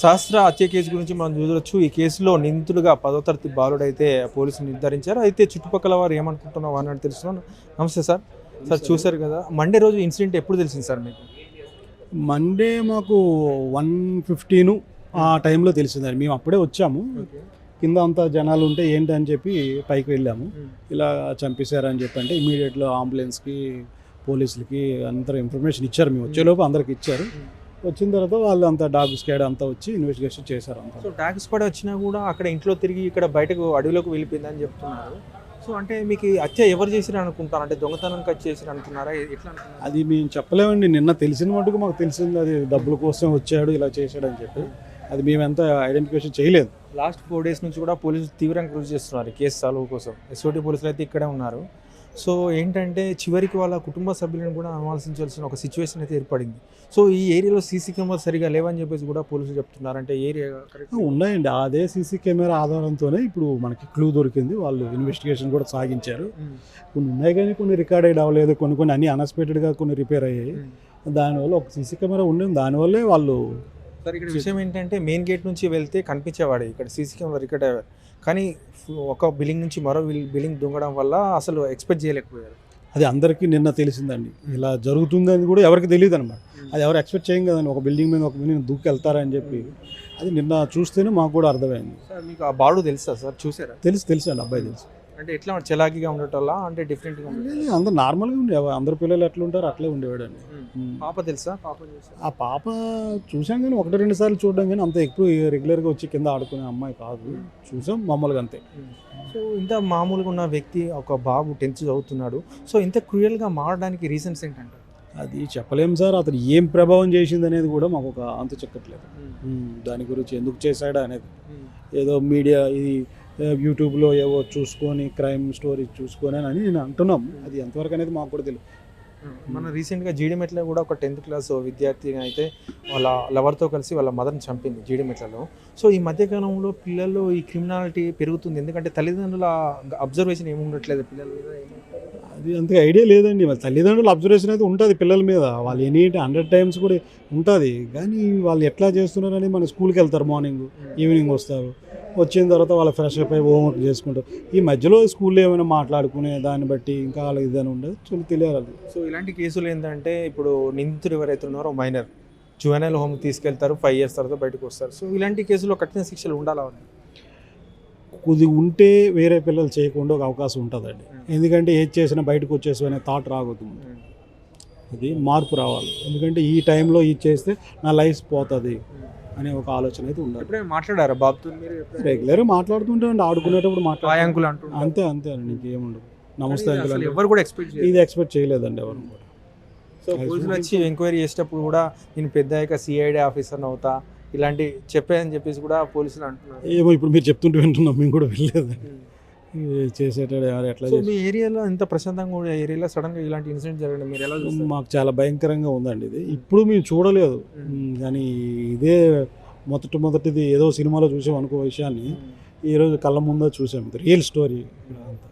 శాస్త్ర హత్య కేసు గురించి మనం చూడవచ్చు ఈ కేసులో నిందితుడుగా పదో తరగతి బాలుడైతే పోలీసులు నిర్ధారించారు. అయితే చుట్టుపక్కల వారు ఏమనుకుంటున్నావు అని తెలుస్తున్నాను నమస్తే సార్. సార్ చూశారు కదా. మండే రోజు ఇన్సిడెంట్ ఎప్పుడు తెలిసింది సార్ మీకు? మండే మాకు వన్ ఫిఫ్టీను ఆ టైంలో తెలిసిందండి మేము అప్పుడే వచ్చాము. కింద అంతా జనాలు ఉంటే ఏంటి అని చెప్పి పైకి వెళ్ళాము. ఇలా చంపేశారని చెప్పి అంటే ఇమీడియట్లో అంబులెన్స్కి పోలీసులకి అందరూ ఇన్ఫర్మేషన్ ఇచ్చారు. మేము వచ్చేలోపు అందరికి ఇచ్చారు. వచ్చిన తర్వాత వాళ్ళు అంతా డాగ్ స్క్వాడ్ అంతా వచ్చి ఇన్వెస్టిగేషన్ చేశారు అంతా. సో టాక్స్ కూడా వచ్చినా కూడా అక్కడ ఇంట్లో తిరిగి ఇక్కడ బయటకు అడవిలోకి వెళ్ళిపోయిందని చెప్తున్నారు. సో అంటే మీకు హత్య ఎవరు చేసిరు అనుకుంటారు? అంటే దొంగతనానికి వచ్చి చేసిరు అనుకున్నారా ఎట్లా అనుకున్నారు అది మేము చెప్పలేమండి. నిన్న తెలిసిన మటుకు మాకు తెలిసింది. అది డబ్బుల కోసం వచ్చాడు ఇలా చేశాడు అని చెప్పి. అది మేము ఎంత ఐడెంటిఫికేషన్ చేయలేదు. లాస్ట్ ఫోర్ డేస్ నుంచి కూడా పోలీసులు తీవ్రంగా కృషి చేస్తున్నారు కేసు సాల్వ్ కోసం. ఎస్ఓటి పోలీసులు అయితే ఇక్కడే ఉన్నారు. సో ఏంటంటే చివరికి వాళ్ళ కుటుంబ సభ్యులను కూడా అనుమానించాల్సిన ఒక సిచ్యువేషన్ అయితే ఏర్పడింది. సో ఈ ఏరియాలో సీసీ కెమెరా సరిగా లేవని చెప్పేసి కూడా పోలీసులు చెప్తున్నారు. అంటే ఏరియా ఉన్నాయండి. అదే సీసీ కెమెరా ఆధారంతోనే ఇప్పుడు మనకి క్లూ దొరికింది. వాళ్ళు ఇన్వెస్టిగేషన్ కూడా సాగించారు. కొన్ని ఉన్నాయి కానీ కొన్ని రికార్డ్ అయ్యి అవ్వలేదు కొన్ని కొన్ని అన్ని అన్ఎక్స్పెక్టెడ్గా కొన్ని రిపేర్ అయ్యాయి. దానివల్ల ఒక సీసీ కెమెరా ఉండింది. దానివల్లే వాళ్ళు సార్ ఇక్కడ విషయం ఏంటంటే మెయిన్ గేట్ నుంచి వెళ్తే కనిపించేవాడు ఇక్కడ సీసీ కెమెరా రికార్డ్ అయ్యారు కానీ ఒక బిల్డింగ్ నుంచి మరో బిల్డింగ్ దొంగడం వల్ల అసలు ఎక్స్పెక్ట్ చేయలేకపోయారు. అది అందరికీ నిన్న తెలిసిందండి. ఇలా జరుగుతుందని కూడా ఎవరికి తెలియదు అనమాట అది ఎవరు ఎక్స్పెక్ట్ చేయం కదండి. ఒక బిల్డింగ్ మీద ఒక బిల్డింగ్ దూకి వెళ్తారని చెప్పి. అది నిన్న చూస్తేనే మాకు కూడా అర్థమైంది. సార్ మీకు ఆ బాడు తెలుసా సార్? చూసారా? తెలుసు తెలుసు అండి. అబ్బాయి తెలుసు. అంటే ఎట్లా చలాకీగా ఉండటం అంటే లేదు, అందరు నార్మల్గా ఉండే అందరు పిల్లలు ఎట్లా ఉంటారో అట్లే ఉండేవాడండి. ఉమ్. పాప తెలుసా? పాప చూసా ఆ పాప చూసాం కానీ ఒకటి రెండు సార్లు చూడడం కానీ అంత. ఎక్కువ రెగ్యులర్గా వచ్చి కింద ఆడుకునే అమ్మాయి కాదు. చూసాం మామూలుగా అంతే. సో ఇంత మామూలుగా ఉన్న వ్యక్తి ఒక బాబు టెన్త్ చదువుతున్నాడు. సో ఇంత క్రూయల్గా మారడానికి రీజన్స్ ఏంటంటే అది చెప్పలేం సార్. అతను ఏం ప్రభావం చేసింది అనేది కూడా మాకు ఒక అంత చెక్కట్లేదు దాని గురించి ఎందుకు చేశాడా అనేది. ఏదో మీడియా ఇది యూట్యూబ్లో ఏవో చూసుకొని క్రైమ్ స్టోరీ చూసుకొని అని నేను అంటున్నాం. అది ఎంతవరకు అనేది మాకు కూడా తెలియదు మన రీసెంట్గా జీడిమెట్లో కూడా ఒక టెన్త్ క్లాస్ విద్యార్థి అయితే వాళ్ళ లవర్తో కలిసి వాళ్ళ మదర్ని చంపింది జీడిమెట్లలో సో ఈ మధ్యకాలంలో పిల్లల్లో ఈ క్రిమినాలిటీ పెరుగుతుంది. ఎందుకంటే తల్లిదండ్రుల అబ్జర్వేషన్ ఏమి ఉండట్లేదు పిల్లల మీద అది అంతగా ఐడియా లేదండి. మరి తల్లిదండ్రుల అబ్జర్వేషన్ అయితే ఉంటుంది పిల్లల మీద. వాళ్ళు ఎనీ హండ్రెడ్ టైమ్స్ కూడా ఉంటుంది. కానీ వాళ్ళు ఎట్లా చేస్తున్నారని మన స్కూల్కి వెళ్తారు మార్నింగ్ ఈవినింగ్ వస్తారు. వచ్చిన తర్వాత వాళ్ళ ఫ్రెష్ అప్ అయి హోంవర్క్ చేసుకుంటారు ఈ మధ్యలో స్కూల్లో ఏమైనా మాట్లాడుకునే దాన్ని బట్టి ఇంకా వాళ్ళకి ఇదని ఉండదు చూడు తెలియాలి సో ఇలాంటి కేసులు ఏంటంటే ఇప్పుడు నిందితుడు ఎవరైతే ఉన్నారో మైనర్ జువెనల్ హోమ్ తీసుకెళ్తారు ఫైవ్ ఇయర్స్ తర్వాత బయటకు వస్తారు. సో ఇలాంటి కేసులో కఠిన శిక్షలు ఉండాలా కొద్ది ఉంటే వేరే పిల్లలు చేయకుండా ఒక అవకాశం ఉంటుందండి. ఎందుకంటే ఏది చేసినా బయటకు వచ్చేసి అనే థాట్ రాకూడదు అది మార్పు రావాలి. ఎందుకంటే ఈ టైంలో ఇది చేస్తే నా లైఫ్ పోతుంది. అనే ఒక ఆలోచన అయితే ఉండాలి. ఎప్పుడైనా మాట్లాడారా బాబుతో మీరు ఎప్పుడైనా? రెగ్యులర్గా మాట్లాడుతుంటే అండి ఆడుకునేటప్పుడు మాట్లాడు అంటుంటారు. అంతే అంతే అండి ఇంకేముండదు. నమస్తే అంకుల్ ఎవరు కూడా ఎక్స్పెక్ట్ ఇది ఎక్స్పెక్ట్ చేయలేదండి ఎవరు కూడా. సో పోలీసులు వచ్చి ఎంక్వైరీ చేసేటప్పుడు కూడా నేను పెద్ద అయ్యాక సిఐడి ఆఫీసర్ అవుతా ఇలాంటి చెప్పాయని చెప్పేసి కూడా పోలీసులు అంటున్నారు. ఏమో ఇప్పుడు మీరు చెప్తుంటే వింటున్నాం మేము కూడా వెళ్ళలేదు చేసేటాడు ఎవరు ఎట్లా సో మీ ఏరియాలో ఇంత ప్రశాంతంగా ఉన్న ఏరియాలో సడన్గా ఇలాంటి ఇన్సిడెంట్ జరగడం మీరు ఎలా చూస్తారు? మాకు చాలా భయంకరంగా ఉందండి ఇది. ఇప్పుడు మేము చూడలేదు. కానీ ఇదే మొదటి మొదటిది ఏదో సినిమాలో చూసాం అనుకో విషయాన్ని. ఈరోజు కళ్ళ ముందే చూసాం. ఇది రియల్ స్టోరీ. అంతా.